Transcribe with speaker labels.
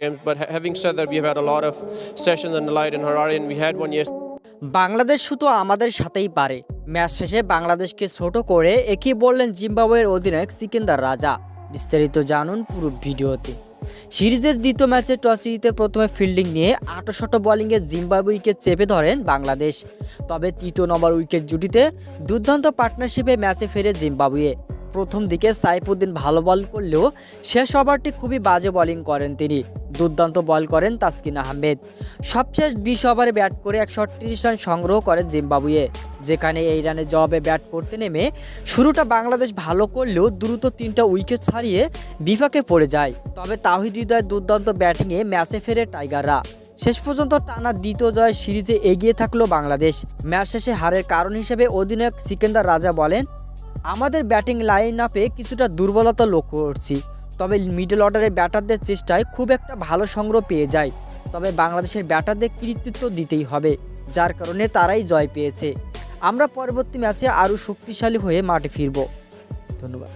Speaker 1: But having said that, we have had a lot of sessions in the light in Harare, and we had one yesterday.
Speaker 2: Bangladesh শুধু আমাদের সাথেই পারে। Match শেষে বাংলাদেশকে ছোট করে একই বললেন জিম্বাবুয়ের অধিনায়ক সিকেন্দার রাজা। বিস্তারিত জানুন পুরো ভিডিওতে। সিরিজের দ্বিতীয় ম্যাচে টস জিতে প্রথমে ফিল্ডিং নিয়ে আটশত বোলিংয়ে জিম্বাবুইকে চেপে ধরেন বাংলাদেশ। তবে তৃতীয় নম্বর উইকেট জুটিতে দুর্দান্ত পার্টনারশিপে ম্যাচে ফেরে জিম্বাবুয়ে। প্রথম দিকে সাইফুদ্দিন ভালো বল করলেও শেষ ওভারটি খুবই বাজে বোলিং করেন তিনি। দুর্দান্ত বল করেন তাসকিন আহমেদ। সবশেষ বিশ ওভারে ব্যাট করে একশো আটত্রিশ রান সংগ্রহ করেন জিম্বাবুয়ে, যেখানে এই রানে জবাবে ব্যাট করতে নেমে শুরুটা বাংলাদেশ ভালো করলেও দ্রুত তিনটা উইকেট ছাড়িয়ে বিপাকে পড়ে যায়। তবে তাহিদ হৃদয়ের দুর্দান্ত ব্যাটিংয়ে ম্যাচে ফেরে টাইগাররা। শেষ পর্যন্ত টানা দ্বিতীয় জয় সিরিজে এগিয়ে থাকল বাংলাদেশ। ম্যাচ শেষে হারের কারণ হিসেবে অধিনায়ক সিকেন্দার রাজা বলেন আমাদের ব্যাটিং লাইন আপে কিছুটা দুর্বলতা লক্ষ্য করছি। তবে মিডল অর্ডারের ব্যাটারদের চেষ্টায় খুব একটা ভালো সংগ্রহ পেয়ে যায়। তবে বাংলাদেশের ব্যাটারদের কৃতিত্ব দিতেই হবে, যার কারণে তারাই জয় পেয়েছে। আমরা পরবর্তী ম্যাচে আরও শক্তিশালী হয়ে মাঠে ফিরব। ধন্যবাদ।